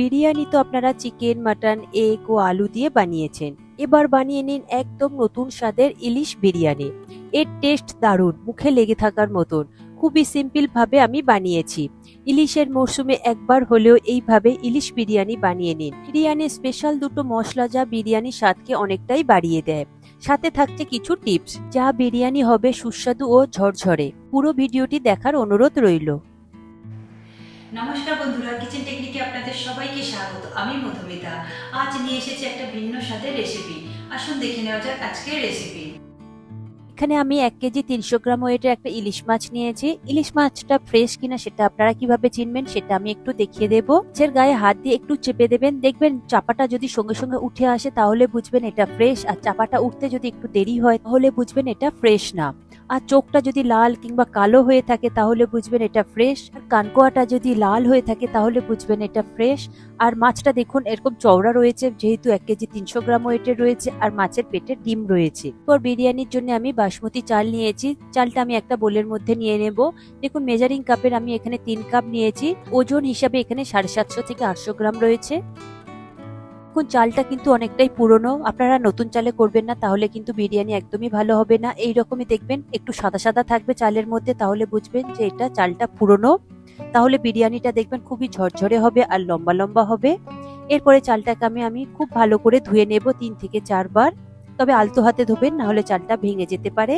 বিরিয়ানি তো আপনারা chicken, mutton, egg ও আলু দিয়ে বানিয়েছেন। এবার বানিয়ে নিন একদম নতুন স্বাদের ইলিশ বিরিয়ানি। এর টেস্ট দারুণ, মুখে লেগে থাকার মতন। খুবই সিম্পল ভাবে আমি বানিয়েছি। ইলিশের মরশুমে একবার হলেও এইভাবে ইলিশ বিরিয়ানি বানিয়ে নিন। বিরিয়ানির স্পেশাল দুটো মশলা যা বিরিয়ানির স্বাদকে অনেকটাই বাড়িয়ে দেয়। সাথে থাকছে কিছু টিপস, যা বিরিয়ানি হবে সুস্বাদু ও ঝরঝরে। পুরো ভিডিওটি দেখার অনুরোধ রইল। নমস্কার বন্ধুরা কিচেন টেকনিকে আপনাদের সবাইকে স্বাগত। আমি মধুমিতা। আজ নিয়ে এসেছি একটা ভিন্ন স্বাদের রেসিপি আসুন দেখে নেওয়া যাক আজকের রেসিপি এখানে আমি এক কেজি তিনশো গ্রাম ওয়েটের একটা ইলিশ মাছ নিয়েছি। ইলিশ মাছটা ফ্রেশ কিনা সেটা আপনারা কীভাবে চিনবেন সেটা আমি একটু দেখিয়ে দেবো। মাছের গায়ে হাত দিয়ে একটু চেপে দেবেন। দেখবেন চাপাটা যদি সঙ্গে সঙ্গে উঠে আসে তাহলে বুঝবেন এটা ফ্রেশ আর চাপাটা উঠতে যদি একটু দেরি হয় তাহলে বুঝবেন এটা ফ্রেশ না। আর চোখটা যদি লাল কিংবা কালো হয়ে থাকে তাহলে বুঝবেন এটা ফ্রেশ আর কানকোয়াটা যদি লাল হয়ে থাকে তাহলে বুঝবেন এটা ফ্রেশ আর মাছটা দেখুন এরকম চওড়া রয়েছে, যেহেতু এক কেজি তিনশো গ্রাম ওয়েটের রয়েছে। আর মাছের পেটে ডিম রয়েছে। পর বিরিয়ানির জন্য আমি বাসমতি চাল নিয়েছি। চালটা আমি একটা বোলের মধ্যে নিয়ে নেব। দেখুন মেজারিং কাপের আমি এখানে তিন কাপ নিয়েছি। ওজন হিসাবে এখানে সাড়ে সাতশো থেকে আটশো গ্রাম রয়েছে। দেখুন, চালটা কিন্তু অনেকটাই পুরনো। আপনারা নতুন চালে করবেন না, তাহলে কিন্তু বিরিয়ানি একদমই ভালো হবে না। এই রকমই দেখবেন, একটু সাদা সাদা থাকবে চালের মধ্যে, তাহলে বুঝবেন যে এটা চালটা পুরনো। তাহলে বিরিয়ানিটা দেখবেন খুবই ঝরঝরে হবে আর লম্বা লম্বা হবে। এরপরে চালটাকে আমি আমি খুব ভালো করে ধুয়ে নেব তিন থেকে চারবার। তবে আলতো হাতে ধোবেন না হলে চালটা ভেঙে যেতে পারে।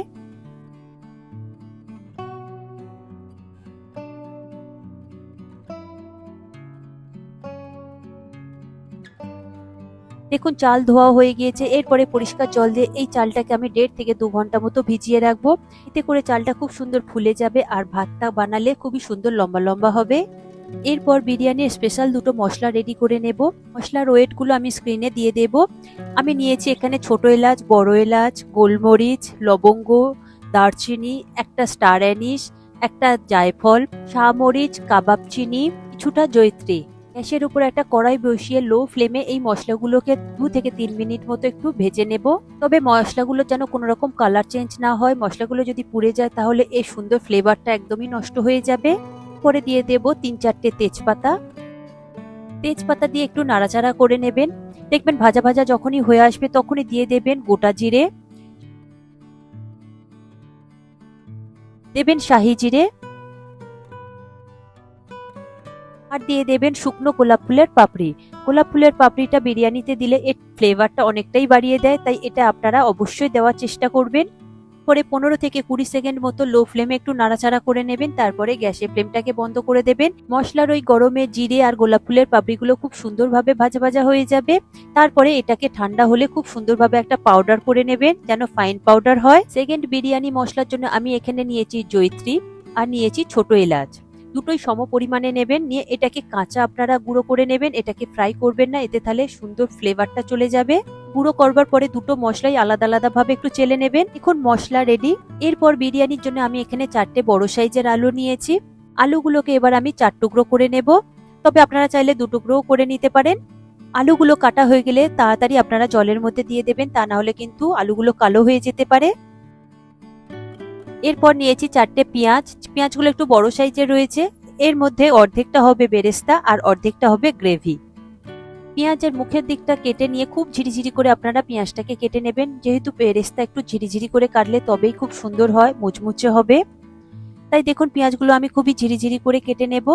দেখুন, চাল ধোয়া হয়ে গিয়েছে। এরপরে পরিষ্কার জল দিয়ে এই চালটাকে আমি দেড় থেকে দু ঘণ্টা মতো ভিজিয়ে রাখব। এতে করে চালটা খুব সুন্দর ফুলে যাবে আর ভাতটা বানালে খুবই সুন্দর লম্বা লম্বা হবে। এরপর বিরিয়ানির স্পেশাল দুটো মশলা রেডি করে নেব। মশলার ওয়েটগুলো আমি স্ক্রিনে দিয়ে দেব। আমি নিয়েছি এখানে ছোট এলাচ, বড় এলাচ, গোলমরিচ, লবঙ্গ, দারচিনি, একটা স্টার অ্যানিস একটা জায়ফল, শাহমরিচ, কাবাব চিনি, কিছুটা জৈত্রী গ্যাসের উপর একটা কড়াই বসিয়ে লো ফ্লেমে এই মশলাগুলোকে দু থেকে তিন মিনিট মতো একটু ভেজে নেব। তবে মশলাগুলো যেন কোনো রকম কালার চেঞ্জ না হয়, মশলাগুলো যদি পুড়ে যায় তাহলে এই সুন্দর ফ্লেভারটা একদমই নষ্ট হয়ে যাবে। পরে দিয়ে দেব তিন চারটে তেজপাতা। তেজপাতা দিয়ে একটু নাড়াচাড়া করে নেবেন। দেখবেন ভাজা ভাজা যখনই হয়ে আসবে তখনই দিয়ে দেবেন গোটা জিরে। দেবেন শাহি জিরে। আর দিয়ে দেবেন শুকনো গোলাপ ফুলের পাপড়ি। গোলাপ ফুলের পাপড়িটা বিরিয়ানিতে দিলে এর ফ্লেভারটা অনেকটাই বাড়িয়ে দেয়, তাই এটা আপনারা অবশ্যই দেওয়ার চেষ্টা করবেন। পরে পনেরো থেকে কুড়ি সেকেন্ড মতো লো ফ্লেমে একটু নাড়াচাড়া করে নেবেন, তারপরে গ্যাসের ফ্লেমটাকে বন্ধ করে দেবেন। মশলার ওই গরমে জিরে আর গোলাপ ফুলের পাপড়িগুলো খুব সুন্দরভাবে ভাজা ভাজা হয়ে যাবে। তারপরে এটাকে ঠান্ডা হলে খুব সুন্দরভাবে একটা পাউডার করে নেবেন, যেন ফাইন পাউডার হয়। সেকেন্ড বিরিয়ানি মশলার জন্য আমি এখানে নিয়েছি জৈত্রী আর নিয়েছি ছোট এলাচ। দুটোই সম পরিমাণে নেবেন, নিয়ে এটাকে কাঁচা আপনারা গুঁড়ো করে নেবেন, এটাকে ফ্রাই করবেন না, এতে তাহলে সুন্দর ফ্লেভারটা চলে যাবে। গুঁড়ো করবার পরে দুটো মশলাই আলাদা আলাদা ভাবে একটু চেলে নেবেন। এখন মশলা রেডি এরপর বিরিয়ানির জন্য আমি এখানে চারটে বড় সাইজের আলু নিয়েছি। আলুগুলোকে এবার আমি চার টুকরো করে নেব। তবে আপনারা চাইলে দু টুকরোও করে নিতে পারেন। আলুগুলো কাটা হয়ে গেলে তাড়াতাড়ি আপনারা জলের মধ্যে দিয়ে দেবেন, তা না হলে কিন্তু আলুগুলো কালো হয়ে যেতে পারে। এরপর নিয়েছি চারটে পেঁয়াজ। পেঁয়াজগুলো একটু বড় সাইজের রয়েছে। এর মধ্যে অর্ধেকটা হবে বেরেস্তা আর অর্ধেকটা হবে গ্রেভি। পেঁয়াজের মুখের দিকটা কেটে নিয়ে খুব ঝিরিঝিরি করে আপনারা পেঁয়াজটাকে কেটে নেবেন। যেহেতু বেরেস্তা একটু ঝিরিঝিরি করে কাটলে তবেই খুব সুন্দর হয়, মুচমুচে হবে। তাই দেখুন, পেঁয়াজগুলো আমি খুবই ঝিরিঝিরি করে কেটে নেব।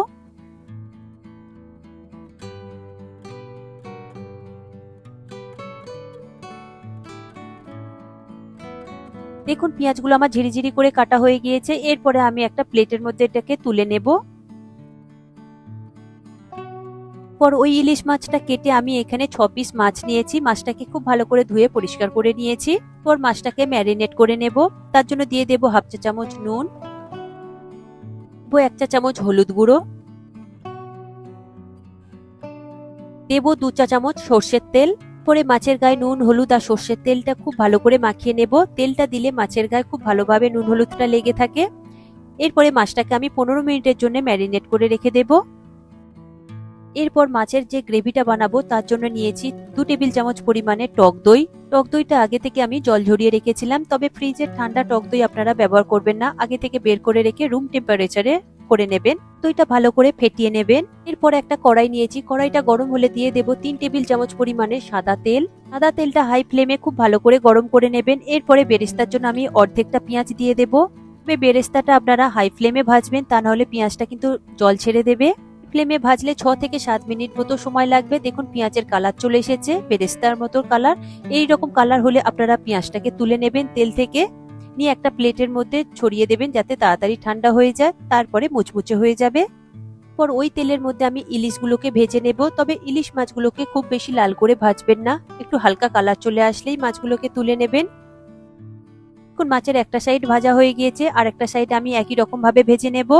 দেখুন, পেঁয়াজগুলো আমার ঝিরিঝিরি করে কাটা হয়ে গিয়েছে। এরপরে আমি একটা প্লেটের মধ্যে এটাকে তুলে নেব। পর ওই ইলিশ মাছটা কেটে আমি এখানে ছ পিস মাছ নিয়েছি। মাছটাকে খুব ভালো করে ধুয়ে পরিষ্কার করে নিয়েছি। পর মাছটাকে ম্যারিনেট করে নেব। তার জন্য দিয়ে দেব হাফ চা চামচ নুন। এক চা চামচ হলুদ গুঁড়ো। দেব দু চা চামচ সর্ষের তেল। পরে মাছের গায়ে নুন, হলুদ আর সর্ষের তেলটা খুব ভালো করে মাখিয়ে নেব। তেলটা দিলে মাছের গায়ে খুব ভালোভাবে নুন, হলুদটা লেগে থাকে। এরপরে মাছটাকে আমি পনেরো মিনিটের জন্য ম্যারিনেট করে রেখে দেব। এরপর মাছের যে গ্রেভিটা বানাবো তার জন্য নিয়েছি দু টেবিল চামচ পরিমাণে টক দই। টক দইটা আগে থেকে আমি জল ঝরিয়ে রেখেছিলাম, তবে ফ্রিজের ঠান্ডা টক দই আপনারা ব্যবহার করবেন না। আগে থেকে বের করে রেখে রুম টেম্পারেচারে করে নেবেন, দইটা ভালো করে ফেটিয়ে নেবেন। এরপর একটা কড়াই নিয়েছি। কড়াইটা গরম হলে দিয়ে দেব তিন টেবিল চামচ পরিমাণে সাদা তেল। সাদা তেলটা হাই ফ্লেমে খুব ভালো করে গরম করে নেবেন। এরপরে বেরেস্তার জন্য আমি অর্ধেকটা পেঁয়াজ দিয়ে দেব। তবে বেরেস্তাটা আপনারা হাই ফ্লেমে ভাজবেন, তা নাহলে পেঁয়াজটা কিন্তু জল ছেড়ে দেবে। ফ্লেমে ভাজলে ছ থেকে সাত মিনিট মতো সময় লাগবে। দেখুন পেঁয়াজের কালার চলে এসেছে, বেরেস্তার মতো কালার। এই রকম কালার হলে আপনারা পেঁয়াজটাকে তুলে নেবেন তেল থেকে। নিয়ে একটা প্লেটের মধ্যে ছড়িয়ে দেবেন যাতে তাড়াতাড়ি ঠান্ডা হয়ে যায়, তারপরে মুচমুচে হয়ে যাবে। পর ওই তেলের মধ্যে আমি ইলিশগুলোকে ভেজে নেব, তবে ইলিশ মাছগুলোকে খুব বেশি লাল করে ভাজবেন না। একটু হালকা কালার চলে আসলেই মাছগুলোকে তুলে নেবেন। দেখুন, মাছের একটা সাইড ভাজা হয়ে গিয়েছে, আর একটা সাইড আমি একই রকম ভাবে ভেজে নেব।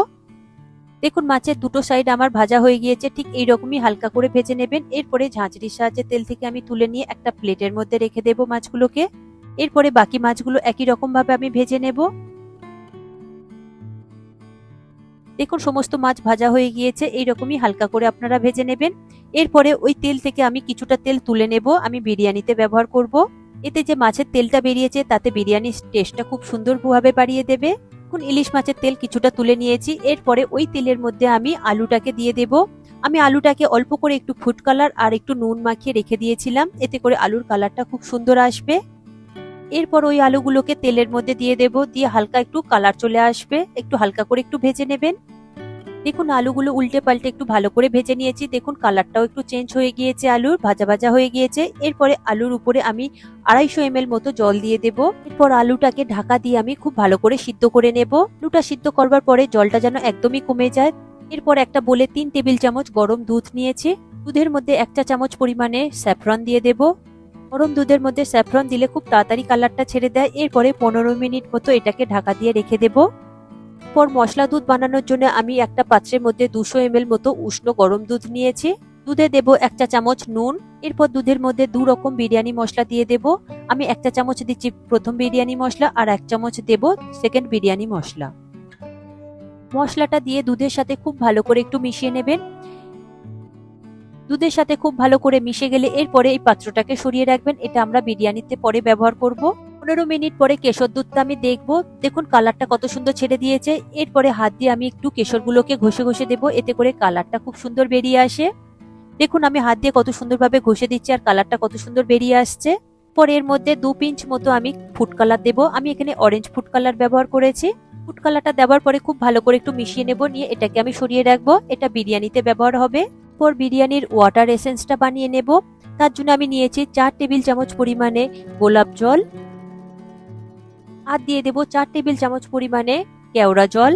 দেখুন, মাছের দুটো সাইড আমার ভাজা হয়ে গিয়েছে, ঠিক এই রকমই হালকা করে ভেজে নেবেন। এরপরে ঝাঁঝরির সাহায্যে তেল থেকে আমি তুলে নিয়ে একটা প্লেটের মধ্যে রেখে দেব মাছগুলোকে। এরপরে বাকি মাছগুলো একই রকম ভাবে আমি ভেজে নেব। দেখুন, সমস্ত মাছ ভাজা হয়ে গিয়েছে, এইরকমই হালকা করে আপনারা ভেজে নেবেন। এরপরে ওই তেল থেকে আমি কিছুটা তেল তুলে নেব, আমি বিরিয়ানিতে ব্যবহার করব। এতে যে মাছের তেলটা বেরিয়েছে, তাতে বিরিয়ানির টেস্টটা খুব সুন্দরভাবে বাড়িয়ে দেবে। এখন ইলিশ মাছের তেল কিছুটা তুলে নিয়েছি, এরপরে ওই তেলের মধ্যে আমি আলুটাকে দিয়ে দেব। আমি আলুটাকে অল্প করে একটু ফুড কালার আর একটু নুন মাখিয়ে রেখে দিয়েছিলাম, এতে করে আলুর কালারটা খুব সুন্দর আসবে। এরপর ওই আলুগুলোকে তেলের মধ্যে দিয়ে দেব, দিয়ে হালকা একটু কালার চলে আসবে। একটু হালকা করে একটু ভেজে নেবেন। দেখুন, আলুগুলো উল্টে পাল্টে একটু ভালো করে ভেজে নিয়েছি। দেখুন, কালারটাও একটু চেঞ্জ হয়ে গিয়েছে আলুর, ভাজা ভাজা হয়ে গিয়েছে। এরপরে আলুর উপরে আমি আড়াইশো এম মতো জল দিয়ে দেব। এরপর আলুটাকে ঢাকা দিয়ে আমি খুব ভালো করে সিদ্ধ করে নেব। আলুটা সিদ্ধ করবার পরে জলটা যেন একদমই কমে যায়। এরপর একটা বলে তিন টেবিল চামচ গরম দুধ নিয়েছি। দুধের মধ্যে একটা চামচ পরিমাণে স্যাফরন দিয়ে দেব। গরম দুধের মধ্যে স্যাফরন দিলে খুব তাড়াতাড়ি কালারটা ছেড়ে দেয়। এরপরে পনেরো মিনিট মতো এটাকে ঢাকা দিয়ে রেখে দেব। পর মশলা দুধ বানানোর জন্য আমি একটা পাত্রের মধ্যে দুশো এম মতো উষ্ণ গরম দুধ নিয়েছি। দুধে দেব এক চা চামচ নুন। এরপর দুধের মধ্যে দু রকম বিরিয়ানি মশলা দিয়ে দেব। আমি এক চা চামচ দিচ্ছি প্রথম বিরিয়ানি মশলা আর এক চামচ দেব সেকেন্ড বিরিয়ানি মশলা। মশলাটা দিয়ে দুধের সাথে খুব ভালো করে একটু মিশিয়ে নেবেন। দুধের সাথে খুব ভালো করে মিশে গেলে এরপরে এই পাত্রটাকে সরিয়ে রাখবেন। এটা আমরা বিরিয়ানিতে পরে ব্যবহার করব। পনেরো মিনিট পরে কেশর দুধটা আমি দেখব। দেখুন কালারটা কত সুন্দর ছেড়ে দিয়েছে। এরপরে হাত দিয়ে আমি একটু কেশরগুলোকে ঘষে ঘষে দেব। এতে করে কালারটা খুব সুন্দর বেরিয়ে আসে। দেখুন আমি হাত দিয়ে কত সুন্দরভাবে ঘষে দিচ্ছি আর কালারটা কত সুন্দর বেরিয়ে আসছে। পরে এর মধ্যে দু পিঞ্চ মতো আমি ফুড কালার দেব। আমি এখানে অরেঞ্জ ফুড কালার ব্যবহার করেছি। ফুড কালারটা দেওয়ার পরে খুব ভালো করে একটু মিশিয়ে নেব। নিয়ে এটাকে আমি সরিয়ে রাখব। এটা বিরিয়ানিতে ব্যবহার হবে। পর বিরিয়ানির ওয়াটার এসেন্সটা বানিয়ে নেব। তার জন্য আমি নিয়েছি চার টেবিল চামচ পরিমাণে গোলাপ জল। আর দিয়ে দেব চার টেবিল চামচ পরিমাণে কেওড়া জল।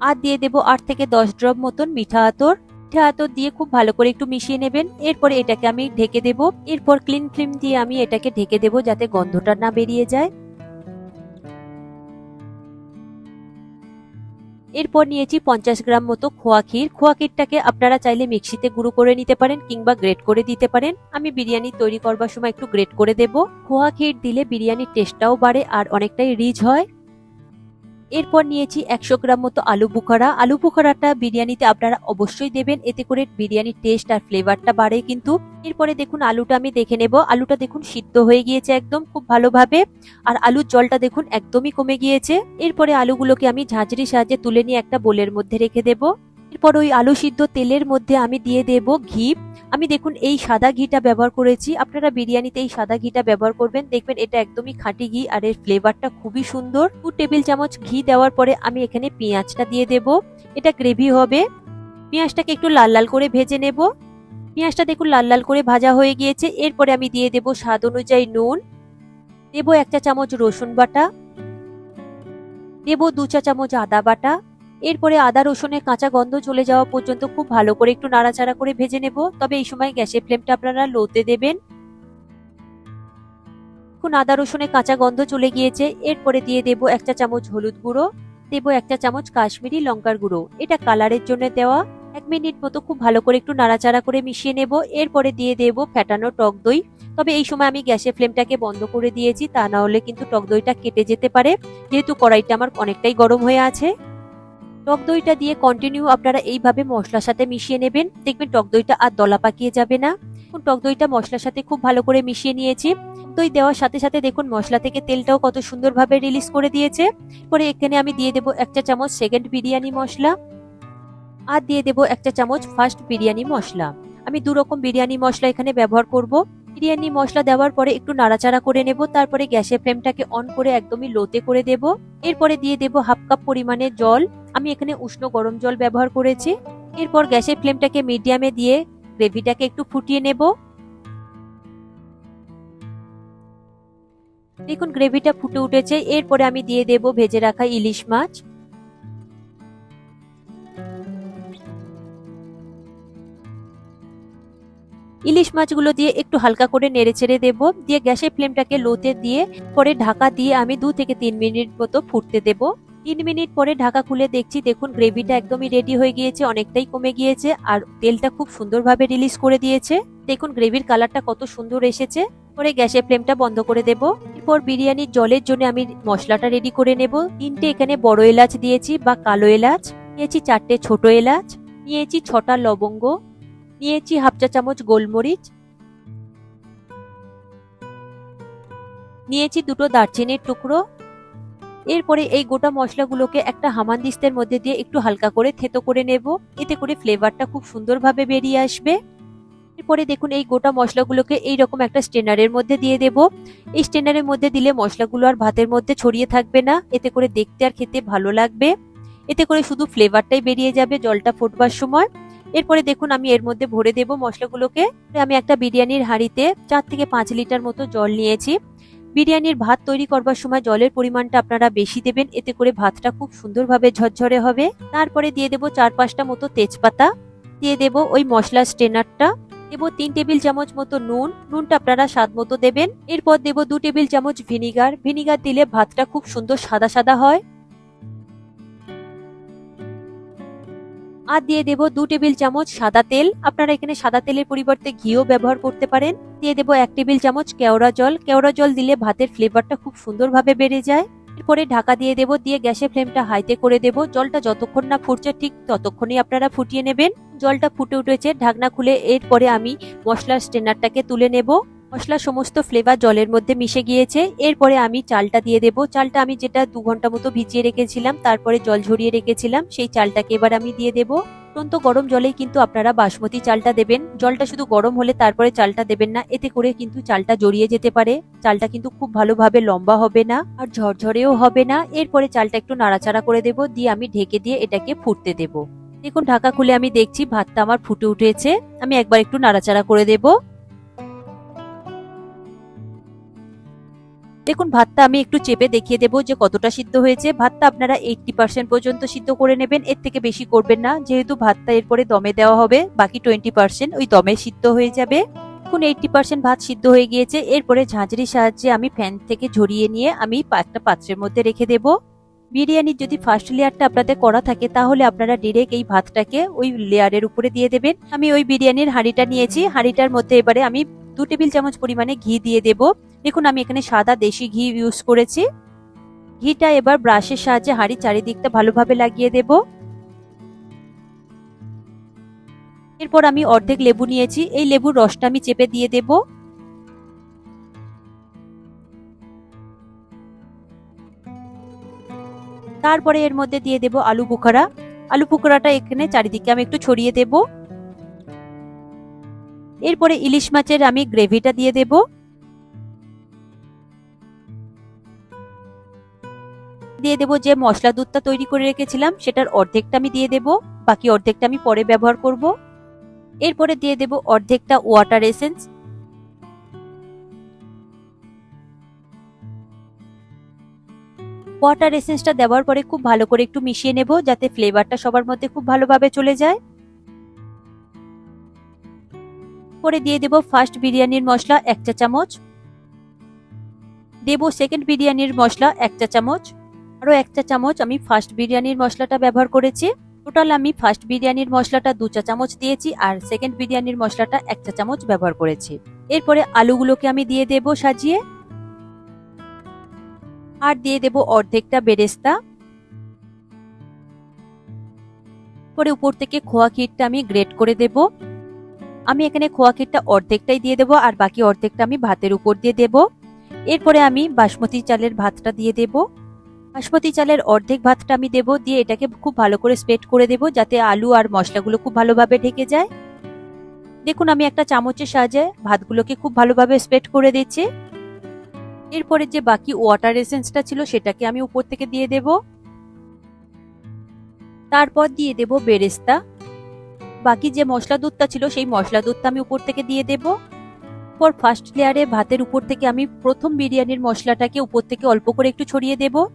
আর দিয়ে দেব আট থেকে দশ ড্রপ মতন মিঠা আতর। মিঠা আতর দিয়ে খুব ভালো করে একটু মিশিয়ে নেবেন। এরপরে এটাকে আমি ঢেকে দেব। এরপর ক্লিন ফিল্ম দিয়ে আমি এটাকে ঢেকে দেব যাতে গন্ধটা না বেরিয়ে যায়। এরপর নিয়েছি পঞ্চাশ গ্রাম মতো খোয়া ক্ষীর। খোয়া ক্ষীরটাকে আপনারা চাইলে মিক্সিতে গুঁড়ো করে নিতে পারেন কিংবা গ্রেট করে দিতে পারেন। আমি বিরিয়ানি তৈরি করবার সময় একটু গ্রেট করে দেব। খোয়া ক্ষীর দিলে বিরিয়ানির টেস্টটাও বাড়ে আর অনেকটাই রিচ হয়। এরপর নিয়েছি একশো গ্রাম মতো আলু বুখারা। আলু বুখারাটা বিরিয়ানিতে আপনারা অবশ্যই দেবেন, এতে করে বিরিয়ানির টেস্ট আর ফ্লেভারটা বাড়ে কিন্তু। এরপরে দেখুন আলুটা আমি দেখে নেব। আলুটা দেখুন সিদ্ধ হয়ে গিয়েছে একদম খুব ভালোভাবে। আর আলুর জলটা দেখুন একদমই কমে গিয়েছে। এরপরে আলুগুলোকে আমি ঝাঁঝরির সাহায্যে তুলে নিয়ে একটা বোলের মধ্যে রেখে দেব। এরপর ওই আলু সিদ্ধ তেলের মধ্যে আমি দিয়ে দেব ঘি। আমি দেখুন এই সাদা ঘিটা ব্যবহার করেছি। আপনারা বিরিয়ানিতে এই সাদা ঘিটা ব্যবহার করবেন। দেখবেন এটা একদমই খাঁটি ঘি আর এর ফ্লেভারটা খুবই সুন্দর। দু টেবিল চামচ ঘি দেওয়ার পরে আমি এখানে পেঁয়াজটা দিয়ে দেব। এটা গ্রেভি হবে। পেঁয়াজটাকে একটু লাল লাল করে ভেজে নেব। পেঁয়াজটা দেখুন লাল লাল করে ভাজা হয়ে গিয়েছে। এরপরে আমি দিয়ে দেব স্বাদ অনুযায়ী নুন। দেব এক চা চামচ রসুন বাটা। দেব দু চা চামচ আদা বাটা। এরপরে আদা, রসুনের কাঁচা গন্ধ চলে যাওয়া পর্যন্ত খুব ভালো করে একটু নাড়াচাড়া করে ভেজে নেব। তবে এই সময় গ্যাসের ফ্লেমটা আপনারা লোতে দেবেন। এখন আদা, রসুনের কাঁচা গন্ধ চলে গিয়েছে। এরপরে দিয়ে দেব এক চা চামচ হলুদ গুঁড়ো, দেব এক চা চামচ কাশ্মীরি লঙ্কার গুঁড়ো। এটা কালারের জন্য দেওয়া। এক মিনিট মতো খুব ভালো করে একটু নাড়াচাড়া করে মিশিয়ে নেব। এরপরে দিয়ে দেব ফ্যাটানো টক দই। তবে এই সময় আমি গ্যাসের ফ্লেমটাকে বন্ধ করে দিয়েছি, তা না হলে কিন্তু টক দইটা কেটে যেতে পারে। যেহেতু কড়াইটা আমার অনেকটাই গরম হয়ে আছে। টক দইটা দিয়ে কন্টিনিউ আপনারা এইভাবে মশলার সাথে মিশিয়ে নেবেন। দেখবেন টক দইটা আর দলা পাকিয়ে যাবে না। টক দইটা মশলার সাথে খুব ভালো করে মিশিয়ে নিয়েছি। দই দেওয়ার সাথে সাথে দেখুন মশলা থেকে তেলটাও কত সুন্দরভাবে রিলিজ করে দিয়েছে। পরে এখানে আমি দিয়ে দেবো একটা চামচ সেকেন্ড বিরিয়ানি মশলা। আর দিয়ে দেবো একটা চামচ ফার্স্ট বিরিয়ানি মশলা। আমি দু রকম বিরিয়ানি মশলা এখানে ব্যবহার করব। বিরিয়ানি মশলা দেওয়ার পরে একটু নাড়াচাড়া করে নেব, তারপরে গ্যাসের ফ্লেমটাকে অন করে একদমই লোতে করে দেব। এরপরে দিয়ে দেব হাফ কাপ পরিমাণে জল। আমি এখানে উষ্ণ গরম জল ব্যবহার করেছি। এরপর গ্যাসের ফ্লেমটাকে মিডিয়ামে দিয়ে গ্রেভিটাকে একটু ফুটিয়ে নেব। দেখুন, গ্রেভিটা ফুটে উঠেছে। এরপরে আমি দিয়ে দেব ভেজে রাখা ইলিশ মাছ। ইলিশ মাছগুলো দিয়ে একটু হালকা করে নেড়ে ছেড়ে দেবো। দিয়ে গ্যাসের ফ্লেমটাকে লোতে দিয়ে পরে ঢাকা দিয়ে আমি দু থেকে তিন মিনিট মতো ফুটতে দেব। তিন মিনিট পরে ঢাকা খুলে দেখছি, দেখুন গ্রেভিটা একদমই রেডি হয়ে গিয়েছে, অনেকটাই কমে গিয়েছে আর তেলটা খুব সুন্দরভাবে রিলিজ করে দিয়েছে। দেখুন গ্রেভির কালারটা কত সুন্দর এসেছে। পরে গ্যাসের ফ্লেমটা বন্ধ করে দেব। এরপর বিরিয়ানির জলের জন্য আমি মশলাটা রেডি করে নেব। তিনটে এখানে বড় এলাচ দিয়েছি বা কালো এলাচ, নিয়েছি চারটে ছোট এলাচ, নিয়েছি ছটা লবঙ্গ নিয়েছি হাফ চা চামচ গোলমরিচ। নিয়েছি দুটো দারচিনির টুকরো। এরপরে এই গোটা মশলাগুলোকে একটা হামানদিস্তের মধ্যে দিয়ে একটু হালকা করে থেতো করে নেব। এতে করে ফ্লেভারটা খুব সুন্দরভাবে বেরিয়ে আসবে। এরপরে দেখুন এই গোটা মশলাগুলোকে এই রকম একটা স্টেনারের মধ্যে দিয়ে দেব। এই স্টেনারের মধ্যে দিলে মশলাগুলো আর ভাতের মধ্যে ছড়িয়ে থাকবে না। এতে করে দেখতে আর খেতে ভালো লাগবে। এতে করে শুধু ফ্লেভারটাই বেরিয়ে যাবে জলটা ফুটবার সময়। এরপরে দেখুন আমি এর মধ্যে ভরে দেব মশলাগুলোকে। আমি একটা বিরিয়ানির হাঁড়িতে চার থেকে পাঁচ লিটার মতো জল নিয়েছি। বিরিয়ানির ভাত তৈরি করবার সময় জলের পরিমাণটা আপনারা বেশি দেবেন, এতে করে ভাতটা খুব সুন্দরভাবে ঝরঝরে হবে। তারপরে দিয়ে দেব চার পাঁচটা মতো তেজপাতা। দিয়ে দেব ওই মশলা স্টেনারটা দেব তিন টেবিল চামচ মতো নুন। নুনটা আপনারা স্বাদ মতো দেবেন। এরপর দেব দু টেবিল চামচ ভিনিগার। ভিনিগার দিলে ভাতটা খুব সুন্দর সাদা সাদা হয়। আর দিয়ে দেব দু টেবিল চামচ সাদা তেল। আপনারা এখানে সাদা তেলের পরিবর্তে ঘিও ব্যবহার করতে পারেন। দিয়ে দেব এক টেবিল চামচ কেওড়া জল। কেওড়া জল দিলে ভাতের ফ্লেভারটা খুব সুন্দরভাবে বেড়ে যায়। এরপরে ঢাকা দিয়ে দেব, দিয়ে গ্যাসের ফ্লেমটা হাইতে করে দেব। জলটা যতক্ষণ না ফুটছে ঠিক ততক্ষণই আপনারা ফুটিয়ে নেবেন। জলটা ফুটে উঠেছে, ঢাকনা খুলে এরপরে আমি মশলার স্টেনারটাকে তুলে নেব। মশলা সমস্ত ফ্লেভার জলের মধ্যে মিশে গিয়েছে। এরপরে আমি চালটা দিয়ে দেব। চালটা আমি যেটা দু ঘণ্টা মতো ভিজিয়ে রেখেছিলাম, তারপরে জল ঝরিয়ে রেখেছিলাম, সেই চালটাকে এবার আমি দিয়ে দেব। অত্যন্ত গরম জলেই কিন্তু আপনারা বাসমতি চালটা দেবেন। জলটা শুধু গরম হলে তারপরে চালটা দেবেন না, এতে করে কিন্তু চালটা জড়িয়ে যেতে পারে। চালটা কিন্তু খুব ভালোভাবে লম্বা হবে না আর ঝরঝরেও হবে না। এরপরে চালটা একটু নাড়াচাড়া করে দেব, দিয়ে আমি ঢেকে দিয়ে এটাকে ফুটতে দেব। দেখুন, ঢাকা খুলে আমি দেখছি, ভাতটা আমার ফুটে উঠেছে। আমি একবার একটু নাড়াচাড়া করে দেব। দেখুন, ভাতটা আমি একটু চেপে দেখিয়ে দেবো যে কতটা সিদ্ধ হয়েছে। ভাতটা আপনারা এইটটি পার্সেন্ট পর্যন্ত সিদ্ধ করে নেবেন, এর থেকে বেশি করবেন না। যেহেতু ভাতটা এরপরে দমে দেওয়া হবে, বাকি টোয়েন্টি পার্সেন্ট ওই দমে সিদ্ধ হয়ে যাবে। এখন এইটটি পার্সেন্ট ভাত সিদ্ধ হয়ে গিয়েছে, এরপরে ঝাঁঝরির সাহায্যে আমি ফ্যান থেকে ঝরিয়ে নিয়ে আমি একটা পাত্রের মধ্যে রেখে দেব। বিরিয়ানির যদি ফার্স্ট লেয়ারটা আপনাদের করা থাকে, তাহলে আপনারা ডিরেক্ট এই ভাতটাকে ওই লেয়ারের উপরে দিয়ে দেবেন। আমি ওই বিরিয়ানির হাঁড়িটা নিয়েছি, হাঁড়িটার মধ্যে এবারে আমি দু টেবিল চামচ পরিমাণে ঘি দিয়ে দেব। দেখুন, আমি এখানে সাদা দেশি ঘি ইউজ করেছি। ঘিটা এবার ব্রাশের সাহায্যে হাঁড়ির চারিদিকটা ভালোভাবে লাগিয়ে দেব। এরপর আমি অর্ধেক লেবু নিয়েছি। এই লেবুর রসটা আমি চেপে দিয়ে দেব। তারপরে এর মধ্যে দিয়ে দেব আলু বোখারা আলু বোখারাটা এখানে চারিদিকে আমি একটু ছড়িয়ে দেব। এরপরে ইলিশ মাছের আমি গ্রেভিটা দিয়ে দেব। দিয়ে দেব যে মশলা দুধটা তৈরি করে রেখেছিলাম, সেটার অর্ধেকটা আমি দিয়ে দেব, বাকি অর্ধেকটা আমি পরে ব্যবহার করব। এরপরে দিয়ে দেব অর্ধেকটা ওয়াটার এসেন্স ওয়াটার এসেন্সটা দেওয়ার পরে খুব ভালো করে একটু মিশিয়ে নেব, যাতে ফ্লেভারটা সবার মধ্যে খুব ভালোভাবে চলে যায়। পরে দিয়ে দেব ফার্স্ট বিরিয়ানির মশলা এক চা চামচ। দেব সেকেন্ড বিরিয়ানির মশলা এক চা চামচ। আরও এক চা চামচ আমি ফার্স্ট বিরিয়ানির মশলাটা ব্যবহার করেছি। টোটাল আমি ফার্স্ট বিরিয়ানির মশলাটা দু চা চামচ দিয়েছি আর সেকেন্ড বিরিয়ানির মশলাটা এক চা চামচ ব্যবহার করেছি। এরপরে আলুগুলোকে আমি দিয়ে দেব সাজিয়ে। আর দিয়ে দেব অর্ধেকটা বেরেস্তা। পরে উপর থেকে খোয়া ক্ষীরটা আমি গ্রেট করে দেব। আমি এখানে খোয়া ক্ষীরটা অর্ধেকটাই দিয়ে দেবো আর বাকি অর্ধেকটা আমি ভাতের উপর দিয়ে দেব। এরপরে আমি বাসমতি চালের ভাতটা দিয়ে দেব। বাসমতি চালের অর্ধেক ভাতটা আমি দেব দিয়ে এটাকে খুব ভালো করে স্প্রেড করে দেব যাতে আলু আর মশলাগুলো খুব ভালোভাবে ঢেকে যায়। দেখুন আমি একটা চামচের সাহায্যে ভাতগুলোকে খুব ভালোভাবে স্প্রেড করে দিচ্ছি। এরপরে যে বাকি ওয়াটার এসেন্সটা ছিল সেটাকে আমি উপর থেকে দিয়ে দেব। তারপর দিয়ে দেব বেরেস্তা। বাকি যে মশলা দুধটা ছিল, সেই মশলা দুধটা আমি উপর থেকে দিয়ে দেব। পর ফার্স্ট লেয়ারে ভাতের উপর থেকে আমি প্রথম বিরিয়ানির মশলাটাকে উপর থেকে অল্প করে একটু ছড়িয়ে দেব।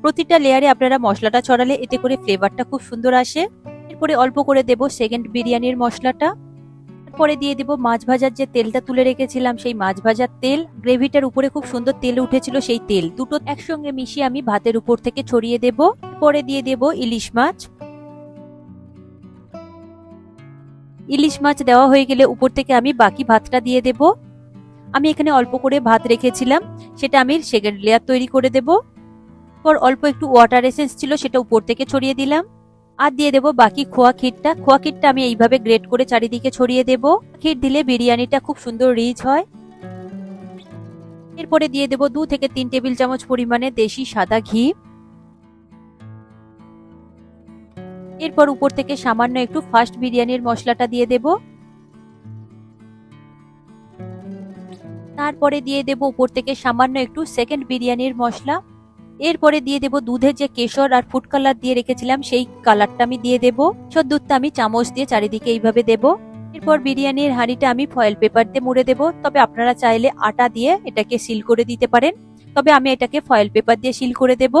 প্রতিটা লেয়ারে আপনারা মশলাটা ছড়ালে এতে করে ফ্লেভারটা খুব সুন্দর আসে। এরপরে অল্প করে দেব সেকেন্ড বিরিয়ানির মশলাটা। পরে দিয়ে দেব মাছ ভাজার যে তেলটা তুলে রেখেছিলাম, সেই মাছ ভাজার তেল। গ্রেভিটার উপরে খুব সুন্দর তেল উঠেছিল সেই তেল। দুটো একসঙ্গে মিশিয়ে আমি ভাতের উপর থেকে ছড়িয়ে দেব। পরে দিয়ে দেব ইলিশ মাছ। ইলিশ মাছ দেওয়া হয়ে গেলে উপর থেকে আমি বাকি ভাতটা দিয়ে দেব। আমি এখানে অল্প করে ভাত রেখেছিলাম, সেটা আমি সেকেন্ড লেয়ার তৈরি করে দেব। পর অল্প একটু ওয়াটার এসেন্স ছিল, সেটা উপর থেকে ছড়িয়ে দিলাম। আর দিয়ে দেব বাকি খোয়া ক্ষীরটা। খোয়া ক্ষীরটা আমি এইভাবে গ্রেট করে চারিদিকে ছড়িয়ে দেব। ক্ষীর দিলে বিরিয়ানিটা খুব সুন্দর রিচ হয়। এরপরে দিয়ে দেব দু থেকে তিন টেবিল চামচ পরিমাণে দেশি সাদা ঘি। এরপর উপর থেকে সামান্য একটু ফার্স্ট বিরিয়ানির মশলাটা দিয়ে দেব। তারপরে দিয়ে দেব উপর থেকে সামান্য একটু সেকেন্ড বিরিয়ানির মশলা। এরপরে দিয়ে দেব দুধের যে কেশর আর ফুড কালার দিয়ে রেখেছিলাম, সেই কালারটা আমি দিয়ে দেব। সব দুধটা আমি চামচ দিয়ে চারিদিকে এইভাবে দেব। এরপর বিরিয়ানির হাঁড়িটা আমি ফয়েল পেপার দিয়ে মুড়ে দেব। তবে আপনারা চাইলে আটা দিয়ে এটাকে সিল করে দিতে পারেন। তবে আমি এটাকে ফয়েল পেপার দিয়ে সিল করে দেব।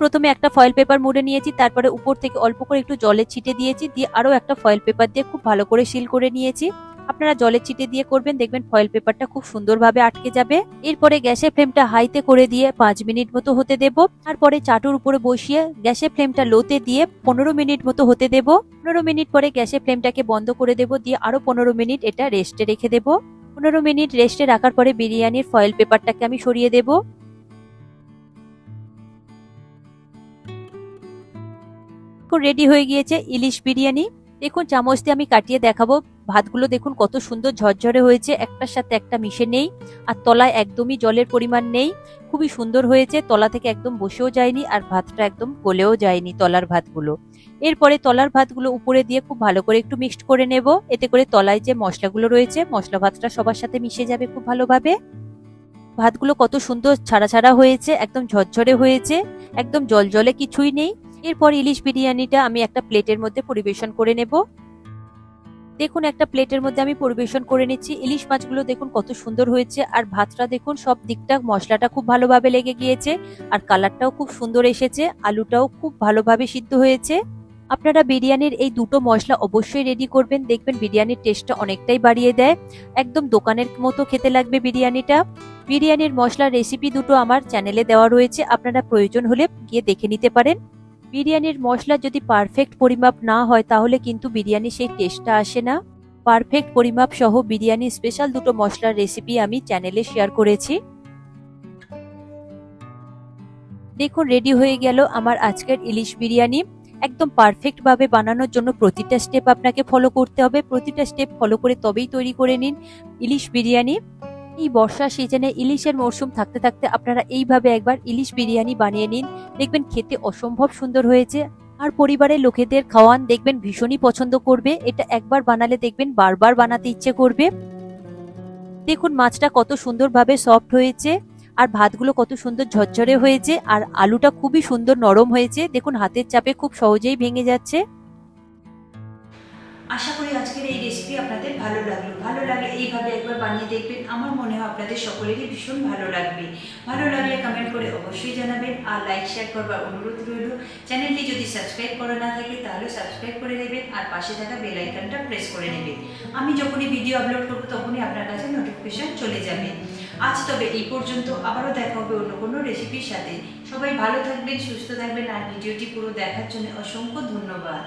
প্রথমে একটা ফয়েল পেপার মুড়ে নিয়েছি, তারপরে উপর থেকে অল্প করে একটু জলের ছিটে দিয়েছি, দিয়ে আরও একটা ফয়েল পেপার দিয়ে খুব ভালো করে সিল করে নিয়েছি। আপনারা জলের ছিটে দিয়ে করবেন, দেখবেন ফয়েল পেপারটা খুব সুন্দরভাবে আটকে যাবে। এরপরে গ্যাসের ফ্লেমটা হাইতে করে দিয়ে পাঁচ মিনিট মতো হতে দেব। তারপরে চাটুর উপরে বসিয়ে গ্যাসের ফ্লেমটা লোতে দিয়ে পনেরো মিনিট মতো হতে দেব। পনেরো মিনিট পরে গ্যাসের ফ্লেমটাকে বন্ধ করে দেব, দিয়ে আরও পনেরো মিনিট এটা রেস্টে রেখে দেব। পনেরো মিনিট রেস্টে রাখার পরে বিরিয়ানির ফয়েল পেপারটাকে আমি সরিয়ে দেব। রেডি হয়ে গিয়েছে ইলিশ বিরিয়ানি। দেখুন, চামচ দিয়ে আমি কাটিয়ে দেখাবো। ভাতগুলো দেখুন কত সুন্দর ঝরঝরে হয়েছে। একটার সাথে একটা মিশে নেই আর তলায় একদমই জলের পরিমাণ নেই। খুবই সুন্দর হয়েছে। তলা থেকে একদম বসেও যায়নি আর ভাতটা একদম গলেও যায়নি তলার ভাতগুলো। এরপরে তলার ভাতগুলো উপরে দিয়ে খুব ভালো করে একটু মিক্সড করে নেব। এতে করে তলায় যে মশলাগুলো রয়েছে, মশলা ভাতটা সবার সাথে মিশে যাবে খুব ভালোভাবে। ভাতগুলো কত সুন্দর ছাড়া ছাড়া হয়েছে, একদম ঝরঝরে হয়েছে, একদম জল জলে কিছুই নেই। এরপর ইলিশ বিরিয়ানিটা আমি একটা প্লেটের মধ্যে পরিবেশন করে নেব। দেখুন, একটা প্লেটের মধ্যে আমি পরিবেশন করে নিচ্ছি। ইলিশ মাছগুলো দেখুন কত সুন্দর হয়েছে। আর ভাতটা দেখুন, সব দিকটা, মশলাটা খুব ভালোভাবে লেগে গিয়েছে। আর কালারটাও খুব সুন্দর এসেছে। আলুটাও খুব ভালোভাবে সিদ্ধ হয়েছে। আপনারা বিরিয়ানির এই দুটো মশলা অবশ্যই রেডি করবেন। দেখবেন বিরিয়ানির টেস্টটা অনেকটাই বাড়িয়ে দেয়। একদম দোকানের মতো খেতে লাগবে বিরিয়ানিটা। বিরিয়ানির মশলার রেসিপি দুটো আমার চ্যানেলে দেওয়া রয়েছে। আপনারা প্রয়োজন হলে গিয়ে দেখে নিতে পারেন। বিরিয়ানির মশলা যদি পারফেক্ট পরিমাপ না হয়, তাহলে কিন্তু বিরিয়ানি সেই টেস্টটা আসে না। পারফেক্ট পরিমাপ সহ বিরিয়ানি স্পেশাল দুটো মশলার রেসিপি আমি চ্যানেলে শেয়ার করেছি। দেখুন রেডি হয়ে গেল আমার আজকের ইলিশ বিরিয়ানি। একদম পারফেক্ট ভাবে বানানোর জন্য প্রতিটা স্টেপ আপনাকে ফলো করতে হবে। প্রতিটা স্টেপ ফলো করে তবেই তৈরি করে নিন ইলিশ বিরিয়ানি। এই বর্ষা সিজনে ইলিশের মরশুম থাকতে থাকতে আপনারা এইভাবে একবার ইলিশ বিরিয়ানি বানিয়ে নিন। দেখবেন খেতে অসম্ভব সুন্দর হয়েছে। আর পরিবারের লোকেদের খাওয়ান দেখবেন ভীষণই পছন্দ করবে। এটা একবার বানালে দেখবেন বারবার বানাতে ইচ্ছে করবে। দেখুন, মাছটা কত সুন্দরভাবে সফট হয়েছে আর ভাতগুলো কত সুন্দর ঝরঝরে হয়েছে আর আলুটা খুবই সুন্দর নরম হয়েছে। দেখুন, হাতের চাপে খুব সহজেই ভেঙে যাচ্ছে। আশা করি আজকের এই রেসিপি আপনাদের ভালো লাগল। ভালো লাগলে এইভাবে একবার বানিয়ে দেখবেন। আমার মনে হয় আপনাদের সকলেরই ভীষণ ভালো লাগবে। ভালো লাগলে কমেন্ট করে অবশ্যই জানাবেন আর লাইক শেয়ার করবার অনুরোধ রইল। চ্যানেলটি যদি সাবস্ক্রাইব করা না থাকে, তাহলে সাবস্ক্রাইব করে নেবেন আর পাশে থাকা বেল প্রেস করে নেবেন। আমি যখনই ভিডিও আপলোড করব, তখনই আপনার কাছে নোটিফিকেশন চলে যাবে। আজ তবে এই পর্যন্ত। আবারও দেখা হবে অন্য কোনো রেসিপির সাথে। সবাই ভালো থাকবেন, সুস্থ থাকবেন আর ভিডিওটি পুরো দেখার জন্য অসংখ্য ধন্যবাদ।